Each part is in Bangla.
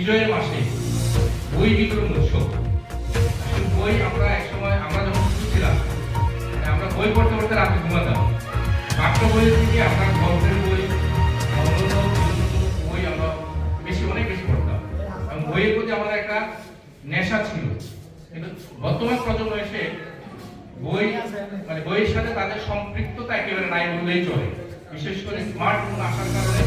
বিজয়ের মাসে বই বিতরণ উৎসব। বই আমরা একসময় আমরা যখন ছিলাম আমরা বই পড়তে পড়তে রাতে ঘুমাতাম। পাঠ্য বইয়ের থেকে আমরা গল্পের বই বই আমরা বেশি, অনেক বেশি পড়তাম। এবং বইয়ের প্রতি আমাদের একটা নেশা ছিল। কিন্তু বর্তমান প্রজন্ম এসে বই মানে বইয়ের সাথে তাদের সম্পৃক্ততা একেবারে নাই বললেই চলে। বিশেষ করে স্মার্টফোন আসার কারণে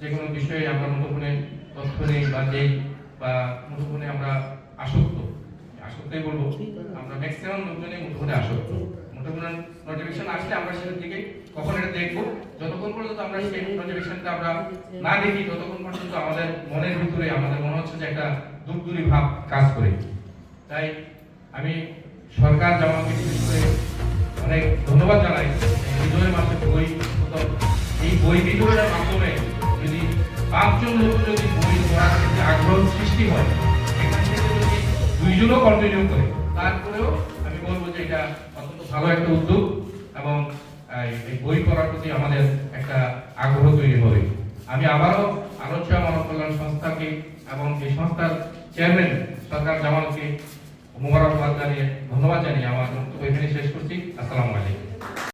যে কোনো বিষয়ে আমরা মুঠোফোনে তথ্য নেই বা নেই বা মুঠোফোনে আমরা আসক্ত। আসক্তই বলব। আমরা ম্যাক্সিমাম লোকজনই মুঠোফোনে আসক্ত। মুঠোফোনের নোটিফিকেশন আসলে আমরা সেটার দিকে কখন এটা দেখব, যতক্ষণ পর্যন্ত আমরা সেই নোটিফিকেশনটা আমরা না দেখি, ততক্ষণ পর্যন্ত আমাদের মনের ভিতরে, আমাদের মনে হচ্ছে যে একটা দুর্দূরী ভাব কাজ করে। তাই আমি সরকার জামাকে বিশেষ করে অনেক ধন্যবাদ জানাই। বিজয়ের মাসে বই এই বই বিতরণের মাধ্যমে যদি পাঁচজন লোক যদি বই পড়ার ক্ষেত্রে আগ্রহ সৃষ্টি হয় এখান থেকে যদি দুইজনও কন্টিনিউ করে, তারপরেও আমি বলব যে এটা অত্যন্ত ভালো একটা উদ্যোগ এবং এই বই পড়ার প্রতি আমাদের একটা আগ্রহ তৈরি হবে। আমি আবারও আলোচনা মানব কল্যাণ সংস্থাকে এবং এই সংস্থার চেয়ারম্যান সরকার জামালকে মোবারকবাদ জানিয়ে ধন্যবাদ জানিয়ে আমার বক্তব্য এখানে শেষ করছি। আসসালামু আলাইকুম।